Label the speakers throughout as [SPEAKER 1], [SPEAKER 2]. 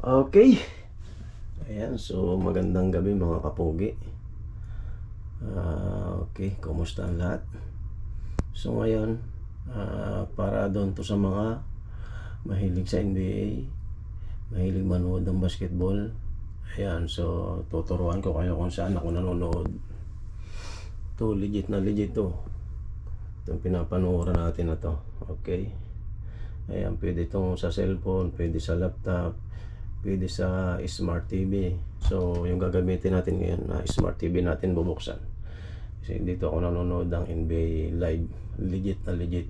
[SPEAKER 1] Okay. Ayan, so magandang gabi mga kapugi. Ah, okay, kumusta ang lahat? So ngayon, ah, para doon to sa mga mahilig sa NBA, mahilig manood ng basketball. Ayan, so tuturuan ko kayo kung saan ako nanonood. To legit na legit to. Itong pinapanood natin na to. Okay. Ayan, pwede itong sa cellphone, pwede sa laptop, pwede sa smart TV. So, yung gagamitin natin ngayon na smart TV natin bubuksan. Kasi dito ako nanonood ng NBA live. Legit na legit.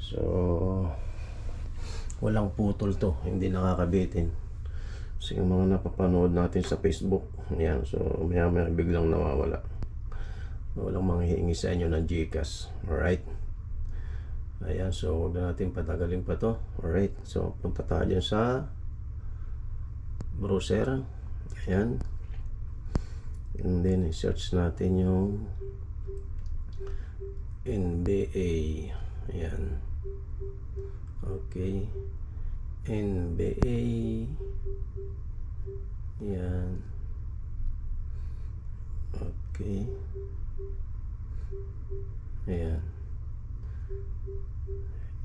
[SPEAKER 1] So, walang putol to. Hindi nakakabitin. Kasi yung mga napapanood natin sa Facebook, yan. So, maya maya biglang nawawala. Walang manghihingi sa inyo ng Gcash. Alright? Ayan, so huwag na natin patagalin pa to. Alright, so punta tayo sa browser. Ayan. And then, search natin yung NBA. Ayan. Okay. NBA. Ayan. Okay. Ayan.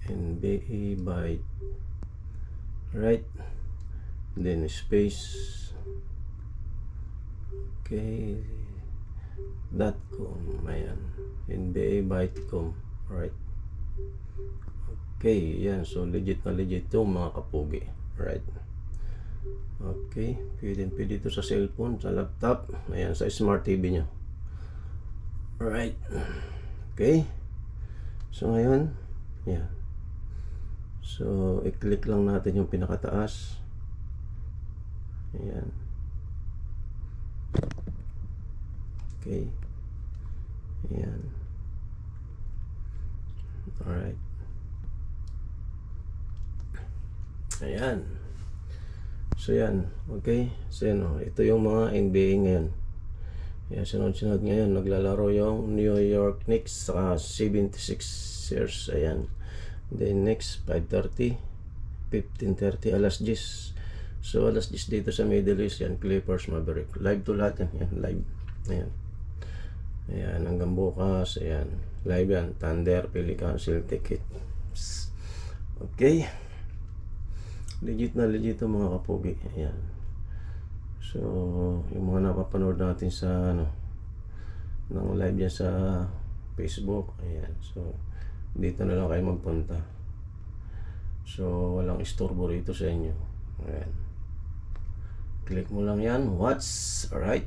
[SPEAKER 1] NBA by right then space. Okay. Dot com. Ayan. NBA byte.com right. Okay yan. So legit na legit to mga kapugi. Right. Okay. Pwede pwede ito sa cellphone sa laptop. Ayan sa smart TV nyo right. Okay. So ngayon yan. So, i-click lang natin yung pinakataas. Ayan. Okay. Ayan. Alright. Ayan. So, yan. Okay. So, yan. oh. Ito yung mga NBA ngayon. Ayan, sunod-sunod ngayon. Naglalaro yung New York Knicks sa 76ers. Ayan. Then next, 5.30, 15.30, alas 10. So alas 10 dito sa Middle East, yan, Clippers, Maverick. Live to lahat yan, yan live. Ayan. Ayan, hanggang bukas, ayan. Live yan, Thunder, Pelican, Celtic, Heat. Okay. Legit na legit ang mga kapugi. Ayan. So, yung mga napapanood natin sa, ano, ng live yan sa Facebook. Ayan. So, dito na lang kayo magpunta. So, walang istorbo rito sa inyo. Ayan. Click mo lang yan. Watch. Alright.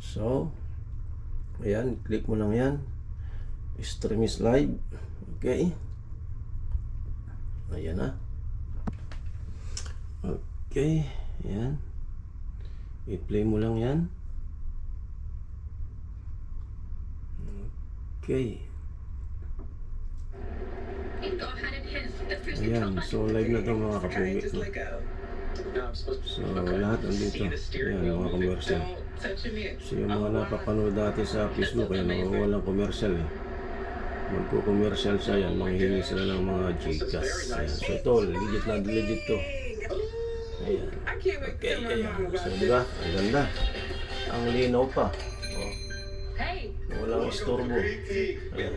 [SPEAKER 1] So, ayan. Click mo lang yan. Stream is live. Okay. Ayan na. Okay. Ayan. I-play mo lang yan. Okay. Ayan, so live na ito mga kapugi. No? So lahat nandito. Ayan, mga commercial. So yung mga napapanood dati sa Facebook, ayan, mga walang commercial eh. Magko-commercial siya yan, manghihingi sila ng mga Gcash. Ayan, so ito, legit na legit to. Ayan. Okay, ayan. So di ba? Ang ganda. Ang linaw pa. Oh. Walang istorbo. Ayan.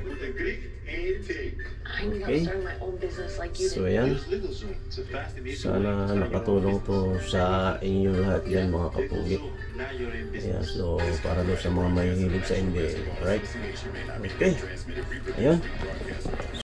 [SPEAKER 1] Okay.
[SPEAKER 2] was starting my own business like you
[SPEAKER 1] So ayan. Sana nakatulong to sa inyo lahat yan mga kapugi. Ayan, so para daw sa mga mahihilig sa NBA. Alright? Okay. Ayan.